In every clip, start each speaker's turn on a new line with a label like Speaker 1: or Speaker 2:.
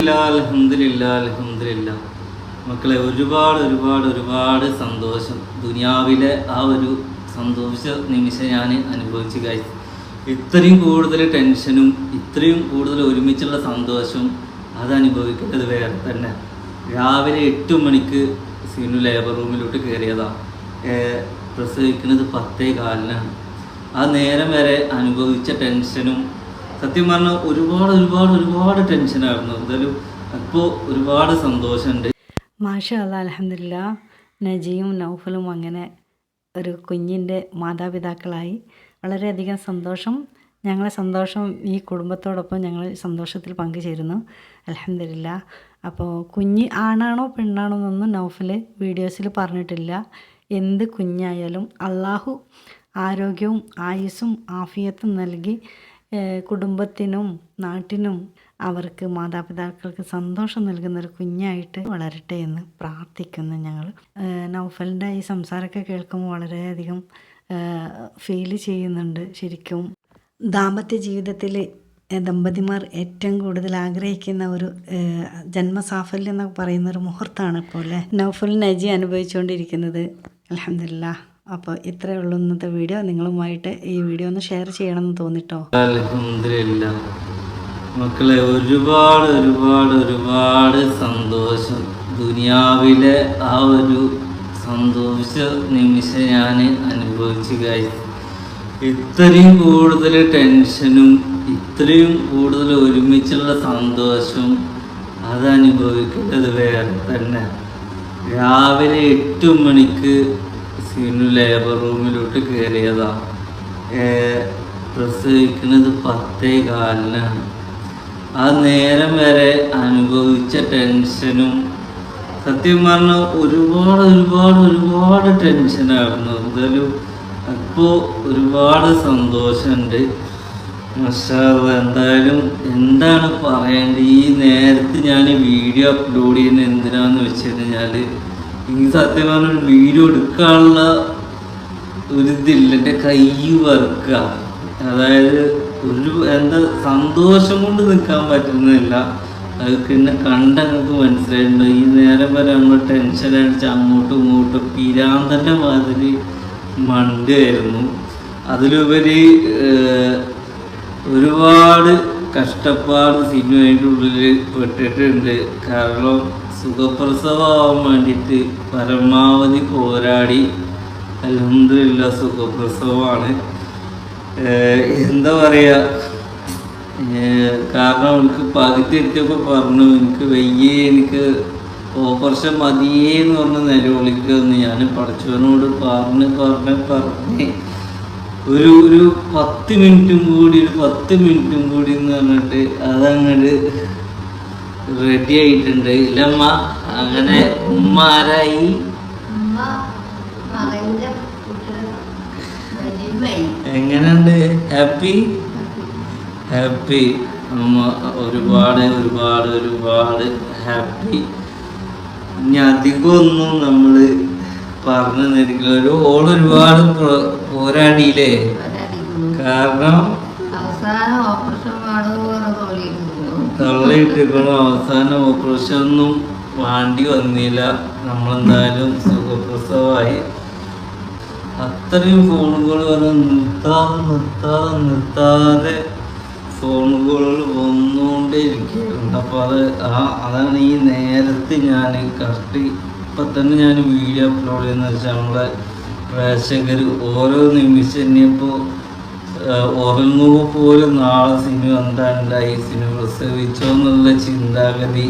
Speaker 1: അലഹമില്ല മക്കളെ ഒരുപാട് ഒരുപാട് ഒരുപാട് സന്തോഷം. ദുനിയാവിലെ ആ ഒരു സന്തോഷ നിമിഷം ഞാൻ അനുഭവിച്ചു കഴിച്ചു ഇത്രയും കൂടുതൽ ടെൻഷനും ഇത്രയും കൂടുതൽ ഒരുമിച്ചുള്ള സന്തോഷം അത് അനുഭവിക്കേണ്ടത് വേറെ തന്നെ. രാവിലെ എട്ട് മണിക്ക് സീനു ലേബർ റൂമിലോട്ട് കയറിയതാണ് പ്രസവിക്കുന്നത് പത്തേ കാലിനാണ്. ആ നേരം വരെ അനുഭവിച്ച ടെൻഷനും സത്യം പറഞ്ഞാൽ ഒരുപാട് ഒരുപാട് ഒരുപാട് ടെൻഷനായിരുന്നു എന്തായാലും ഇപ്പോൾ ഒരുപാട് സന്തോഷമുണ്ട്
Speaker 2: മാഷാ അലഹമില്ല നജിയും നൗഫലും അങ്ങനെ ഒരു കുഞ്ഞിന്റെ മാതാപിതാക്കളായി. വളരെയധികം സന്തോഷം. ഞങ്ങളെ സന്തോഷം ഈ കുടുംബത്തോടൊപ്പം ഞങ്ങൾ സന്തോഷത്തിൽ പങ്കുചേരുന്നു. അലഹമില്ല അപ്പോൾ കുഞ്ഞ് ആണാണോ പെണ്ണാണോ എന്നൊന്നും നൗഫൽ വീഡിയോസിൽ പറഞ്ഞിട്ടില്ല. എന്ത് കുഞ്ഞായാലും അള്ളാഹു ആരോഗ്യവും ആയുസ്സും ആഫിയത്തും നൽകി കുടുംബത്തിനും നാട്ടിനും അവർക്ക് മാതാപിതാക്കൾക്ക് സന്തോഷം നൽകുന്ന ഒരു കുഞ്ഞായിട്ട് വളരട്ടെ എന്ന് പ്രാർത്ഥിക്കുന്നു ഞങ്ങൾ. നൗഫലിന്റെ ഈ സംസാരമൊക്കെ കേൾക്കുമ്പോൾ വളരെയധികം ഫീൽ ചെയ്യുന്നുണ്ട് ശരിക്കും. ദാമ്പത്യ ജീവിതത്തിൽ ദമ്പതിമാർ ഏറ്റവും കൂടുതൽ ആഗ്രഹിക്കുന്ന ഒരു ജന്മസാഫല്യം എന്നൊക്കെ പറയുന്ന ഒരു മുഹൂർത്തമാണ് ഇപ്പോൾ അല്ലേ? നൗഫൽ നജി അനുഭവിച്ചുകൊണ്ടിരിക്കുന്നത്. അലഹമില്ല അപ്പോൾ ഇത്രയേ ഉള്ളൂ ഇന്നത്തെ വീഡിയോ. നിങ്ങളുമായിട്ട് ഈ വീഡിയോ ഒന്ന് ഷെയർ ചെയ്യണമെന്ന് തോന്നിട്ടോ?
Speaker 1: മക്കളെ ഒരുപാട് ഒരുപാട് ഒരുപാട് സന്തോഷം. ദുനിയാവിലെ ആ ഒരു സന്തോഷ നിമിഷം ഞാൻ അനുഭവിച്ചു കഴിഞ്ഞു ഇത്രയും കൂടുതൽ ടെൻഷനും ഇത്രയും കൂടുതൽ ഒരുമിച്ചുള്ള സന്തോഷവും അത് അനുഭവിക്കുന്നത് വേറെ തന്നെ. രാവിലെ എട്ട് മണിക്ക് സീനു ലെയർ റൂമിലോട്ട് കയറിയതാ പ്രസവിക്കുന്നത് പത്തേ കാലിനാണ്. ആ നേരം വരെ അനുഭവിച്ച ടെൻഷനും സത്യം പറഞ്ഞാൽ ഒരുപാട് ഒരുപാട് ഒരുപാട് ടെൻഷനായിരുന്നു. എന്തായാലും ഇപ്പോൾ ഒരുപാട് സന്തോഷമുണ്ട് മഷാല്ല എന്തായാലും എന്താണ് പറയേണ്ടത്? ഈ നേരത്തെ ഞാൻ വീഡിയോ അപ്ലോഡ് ചെയ്യുന്നത് എന്തിനാന്ന് വെച്ച് കഴിഞ്ഞാൽ എനിക്ക് സത്യം പറഞ്ഞ വീഡിയോ എടുക്കാനുള്ള ഒരു ഇതില്ല. എന്റെ കൈ വറുക്കുക. അതായത് ഒരു എന്താ സന്തോഷം കൊണ്ട് നിൽക്കാൻ പറ്റുന്നില്ല അത് പിന്നെ കണ്ട നമുക്ക് മനസ്സിലായിട്ടുണ്ട്? ഈ നേരം വരെ നമ്മൾ ടെൻഷൻ അടിച്ച് അങ്ങോട്ടും ഇങ്ങോട്ടും പിരാന്തന്റെ മാതിരി മണ്ടായിരുന്നു അതിലുപരി ഒരുപാട് കഷ്ടപ്പാട് സിനിമയുടെ ഉള്ളിൽ പെട്ടിട്ടുണ്ട്. കാരണം സുഖപ്രസവമാവാൻ വേണ്ടിയിട്ട് പരമാവധി പോരാടി. അലഹമില്ല സുഖപ്രസവമാണ്. എന്താ പറയുക കാരണം എനിക്ക് പകുതി എത്തിയപ്പോൾ പറഞ്ഞു എനിക്ക് വയ്യേ എനിക്ക് ഓപ്പറേഷൻ മതിയേ എന്ന് പറഞ്ഞ് നിലവിളിക്കുന്നു ഞാൻ പഠിച്ചവനോട് പറഞ്ഞ് പറഞ്ഞ് പറഞ്ഞ്. ഒരു ഒരു പത്ത് മിനിറ്റും കൂടി ഒരു പത്ത് മിനിറ്റും കൂടി എന്ന് പറഞ്ഞിട്ട് അതങ്ങോട്ട് റെഡി ആയിട്ടുണ്ട് ഇല്ലമ്മ അങ്ങനെ ഉമ്മ ആരായി എങ്ങനെയുണ്ട്? ഹാപ്പി? ഹാപ്പി. അമ്മ ഒരുപാട് ഒരുപാട് ഒരുപാട് ഹാപ്പി. ഇനി അധികമൊന്നും നമ്മൾ പറഞ്ഞു തരില്ല ഒരു ഓൾ ഒരുപാട് പോരാടിയില്ലേ? കാരണം
Speaker 3: അവസാനം ഓപ്പറേഷൻ തോന്നിയിരുന്നു.
Speaker 1: തള്ളിയിട്ടിരിക്കണു. അവസാനം ഓപ്പറേഷൻ ഒന്നും വാണ്ടി വന്നില്ല. നമ്മളെന്തായാലും സുഖപ്രസവമായി അത്രയും ഫോണുകൾ വരെ നിർത്താതെ നിർത്താതെ നിർത്താതെ ഫോണുകൾ വന്നുകൊണ്ടേ ഇരിക്കുകയായിരുന്നു അപ്പോൾ അത് ആ അതാണ് ഈ നേരത്തെ ഞാൻ കറക്റ്റ് ഇപ്പം തന്നെ ഞാൻ വീഡിയോ അപ്ലോഡ് ചെയ്യുന്ന വെച്ചാൽ നമ്മളെ പ്രേക്ഷകർ ഓരോ നിമിഷം ഇനിയിപ്പോൾ ഉറങ്ങുമ്പോൾ പോലും നാളെ സിനിമ എന്താണ്ടായി സിനിമ പ്രസവിച്ചോ എന്നുള്ള ചിന്താഗതി.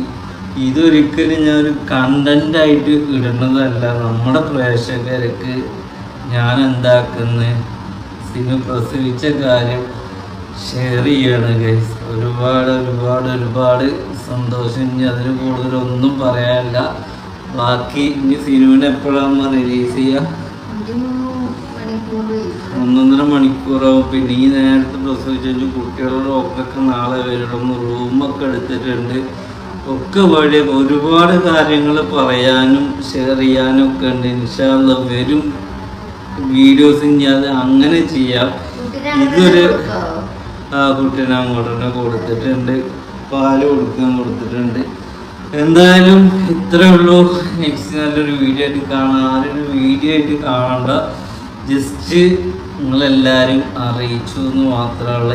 Speaker 1: ഇതൊരിക്കലും ഞാനൊരു കണ്ടന്റ് ആയിട്ട് ഇടുന്നതല്ല. നമ്മുടെ പ്രേക്ഷകർക്ക് ഞാൻ എന്താക്കുന്നത് സിനിമ പ്രസവിച്ച കാര്യം ഷെയർ ചെയ്യാണ് ഗൈസ് ഒരുപാട് ഒരുപാട് ഒരുപാട് സന്തോഷം. ഇനി അതിന് കൂടുതലൊന്നും പറയാനില്ല. ബാക്കി ഇനി സിനിമ എപ്പോഴാണ് റിലീസ് ചെയ്യുക
Speaker 3: ഒരു
Speaker 1: ഒന്നൊന്നര മണിക്കൂറാവും. പിന്നെ ഈ നേരത്തെ പ്രസവിച്ചു കുട്ടികളുടെ ഒക്കെ നാളെ വരണം. റൂമൊക്കെ എടുത്തിട്ടുണ്ട്. ഒക്കെ വഴി ഒരുപാട് കാര്യങ്ങൾ പറയാനും ഷെയർ ചെയ്യാനും ഒക്കെ ഉണ്ട്. ഇൻഷാല്ല വരും. വീഡിയോസ് ഞാൻ അങ്ങനെ ചെയ്യാം. ഇതൊരു? ആ കുട്ടീനെ അങ്ങോട്ടന്നെ കൊടുത്തിട്ടുണ്ട്. പാൽ കൊടുക്കാൻ കൊടുത്തിട്ടുണ്ട്. എന്തായാലും ഇത്രയേ ഉള്ളൂ. നെക്സ്റ്റ് നല്ലൊരു വീഡിയോ ആയിട്ട് കാണാം. ആരൊരു വീഡിയോ ആയിട്ട് കാണണ്ട. ജസ്റ്റ് നിങ്ങളെല്ലാവരും അറിയിച്ചു എന്ന് മാത്രമുള്ള